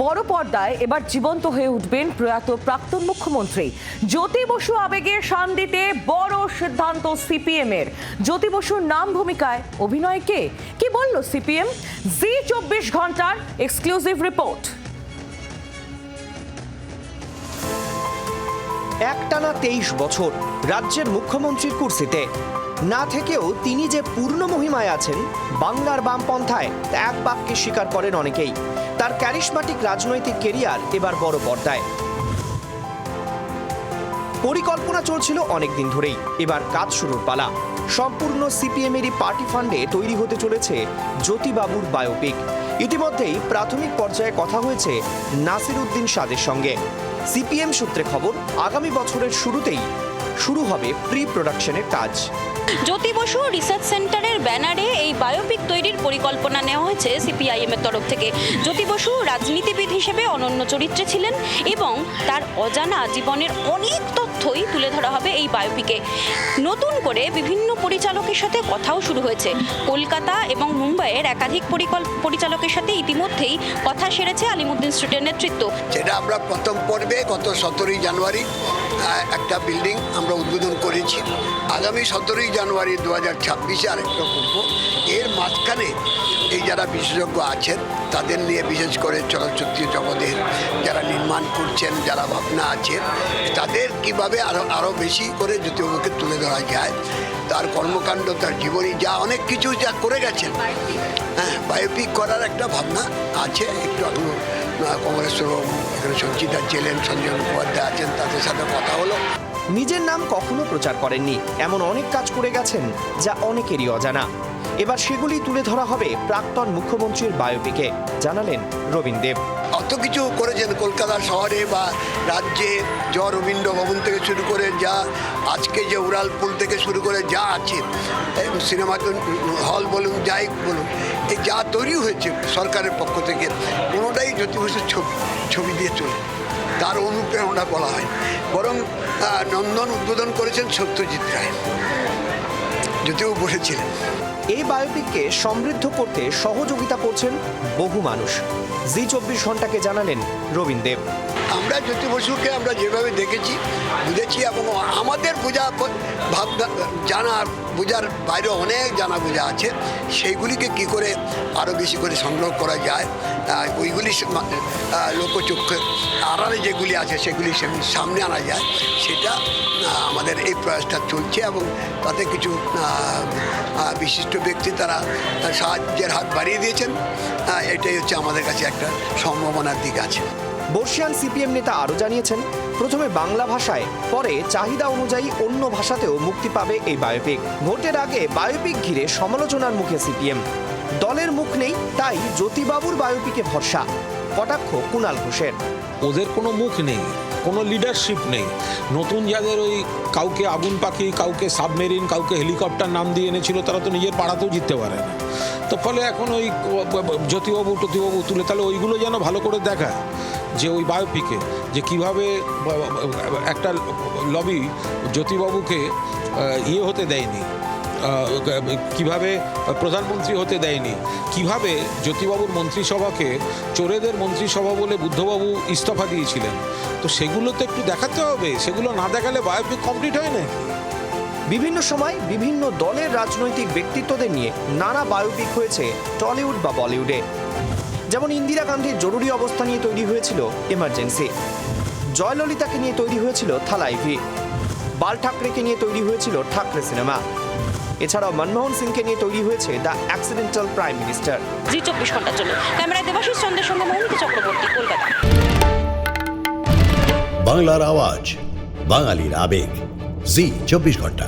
বড় পর্দায় এবার জীবন্ত হয়ে উঠবেন প্রয়াত প্রাক্তন মুখ্যমন্ত্রী। জ্যোতি বসু আবেগে শান দিতে বড় সিদ্ধান্ত সিপিএম এর জ্যোতি বসুর নাম ভূমিকায় অভিনয় কে? কি বলল সিপিএম? জি চব্বিশ ঘণ্টার এক্সক্লুসিভ রিপোর্ট। একটানা তেইশ বছর রাজ্যের মুখ্যমন্ত্রীর কুর্সিতে। না থেকেও তিনি যে পূর্ণ মহিমায় আছেন, বাংলার বামপন্থায় এক বাক্যে স্বীকার করেন অনেকেই। তার ক্যারিশমাটিক রাজনৈতিক কেরিয়ার এবার বড় পর্দায়। পরিকল্পনা চলছিল অনেক দিন ধরেই। এবার কাজ শুরুর পালা। সম্পূর্ণ সিপিএমেরই পার্টি ফান্ডে তৈরি হতে চলেছে জ্যোতিবাবুর বায়োপিক ইতিমধ্যেই প্রাথমিক পর্যায়ে কথা হয়েছে নাসির উদ্দিন সাদের সঙ্গে। সিপিএম সূত্রে খবর, আগামী বছরের শুরুতেই শুরু হবে প্রি প্রোডাকশনের কাজ। জ্যোতি বসু রিসার্চ সেন্টারের ব্যানারে এই বায়োপিক তৈরির পরিকল্পনা নেওয়া হয়েছে সিপিআইএমের তরফ থেকে। জ্যোতি বসু রাজনীতিবিদ হিসেবে অনন্য চরিত্রে ছিলেন এবং তার অজানা জীবনের অনেক তথ্যই তুলে ধরা হবে এই বায়োপিকে নতুন করে বিভিন্ন পরিচালকের সাথে কথাও শুরু হয়েছে। কলকাতা এবং মুম্বাইয়ের একাধিক পরিচালকের সাথে ইতিমধ্যেই কথা সেরেছে আলিমুদ্দিন স্ট্রিটের নেতৃত্ব। যেটা আমরা প্রথম পর্বে গত সতেরোই জানুয়ারি একটা বিল্ডিং আমরা উদ্বোধন করেছি। আগামী সতেরোই জানুয়ারি দু হাজার ছাব্বিশে আরেকটা করব এর মাঝখানে এই যারা বিশেষজ্ঞ আছেন, তাদের নিয়ে বিশেষ করে চলচ্চিত্র জগতের নির্মাণ করছেন যারা ভাবনা আছে, তাদের কীভাবে আরও আরও বেশি করে জ্যোতিবাবুকে তুলে ধরা যায়, তার কর্মকাণ্ড, তার জীবনী, যা অনেক কিছু যা করে গেছেন। হ্যাঁ বায়োপিক করার একটা ভাবনা আছে, একটু আগে কংগ্রেস এখানে সঞ্চিতা ছিলেন সঞ্জয় মুখোপাধ্যায় আছেন, তাদের সাথে কথা হলো। নিজের নাম কখনো প্রচার করেননি। এমন অনেক কাজ করে গেছেন, যা অনেকেরই অজানা। এবার সেগুলি তুলে ধরা হবে প্রাক্তন মুখ্যমন্ত্রীর বায়োপিকে। জানালেন রবীন দেব। অত কিছু করেছেন কলকাতা শহরে বা রাজ্যে জ রবীন্দ্র ভবন থেকে শুরু করে যা আজকে যে উড়াল পুল থেকে শুরু করে যা আছে সিনেমা হল বলুন, যাই বলুন, এই যা তৈরি হয়েছে সরকারের পক্ষ থেকে, কোনোটাই জ্যোতিবসুর ছবি ছবি দিয়ে চলে। তার অনুপ্রেরণা বলা হয়। বরং নন্দন উদ্বোধন করেছেন সত্যজিৎ রায়। যদিও বসেছিলেন এই বায়োপিককে সমৃদ্ধ করতে সহযোগিতা করছেন বহু মানুষ। জি চব্বিশ ঘন্টাকে জানালেন রবীন দেব। আমরা জ্যোতি বসুকে আমরা যেভাবে দেখেছি বুঝেছি এবং আমাদের বোঝা ভাবনা জানা বোঝার বাইরে অনেক জানা বোঝা আছে। সেইগুলিকে কি করে আরও বেশি করে সংগ্রহ করা যায় ওইগুলি সা- আহ, লোকচক্ষে আড়ালে যেগুলি আছে সেগুলি সামনে আনা যায়। সেটা আমাদের এই প্রয়াসটা চলছে এবং তাতে কিছু বিশিষ্ট ব্যক্তি তারা সাহায্যের হাত বাড়িয়ে দিয়েছেন। এটাই হচ্ছে আমাদের কাছে একটা সম্ভাবনার দিক আছে। বর্ষিয়ান সিপিএম নেতা আরও জানিয়েছেন, প্রথমে বাংলা ভাষায়, পরে চাহিদা অনুযায়ী অন্য ভাষাতেও মুক্তি পাবে এই বায়োপিক ভোটের আগে বায়োপিক ঘিরে সমালোচনার মুখে সিপিএম। দলের মুখ নেই, তাই জ্যোতিবাবুর বায়োপিকে ভরসা। কটাক্ষ কুণাল ঘোষের। ওদের কোনো মুখ নেই, কোনো লিডারশিপ নেই। নতুন যাদের ওই কাউকে আগুন পাখি, কাউকে সাবমেরিন কাউকে হেলিকপ্টার নাম দিয়ে এনেছিল, তারা তো নিজের পাড়াতেও জিততে পারে না। তো ফলে এখন ওই জ্যোতিবাবু, টতিবাবু তুলে, তাহলে ওইগুলো যেন ভালো করে দেখায় যে ওই বায়োপিকে যে কীভাবে একটা লবি জ্যোতিবাবুকে ইয়ে হতে দেয়নি কীভাবে প্রধানমন্ত্রী হতে দেয়নি, কীভাবে জ্যোতিবাবুর মন্ত্রিসভাকে চোরেদের মন্ত্রিসভা বলে বুদ্ধবাবু ইস্তফা দিয়েছিলেন। তো সেগুলো তো একটু দেখাতে হবে, সেগুলো না দেখালে বায়োপিক কমপ্লিট হয় না। বিভিন্ন সময় বিভিন্ন দলের রাজনৈতিক ব্যক্তিত্বদের নিয়ে নানা বায়োপিক হয়েছে টলিউড বা বলিউডে যেমন ইন্দিরা গান্ধীর জরুরি অবস্থা নিয়ে তৈরি হয়েছিল এমার্জেন্সি জয়ললিতাকে নিয়ে তৈরি হয়েছিল থালাইভি বাল ঠাকরেকে নিয়ে তৈরি হয়েছিল ঠাকরে সিনেমা এছাড়াও মনমোহন সিংকে নিয়ে তৈরি হয়েছে the accidental prime minister Zee চব্বিশ ঘণ্টার জন্য। ক্যামেরায় দেবাশিস চন্দ্রের সঙ্গে মৌমিতা চক্রবর্তী কলকাতা। বাংলার আওয়াজ বাঙালির আবেগ। জি চব্বিশ ঘণ্টা।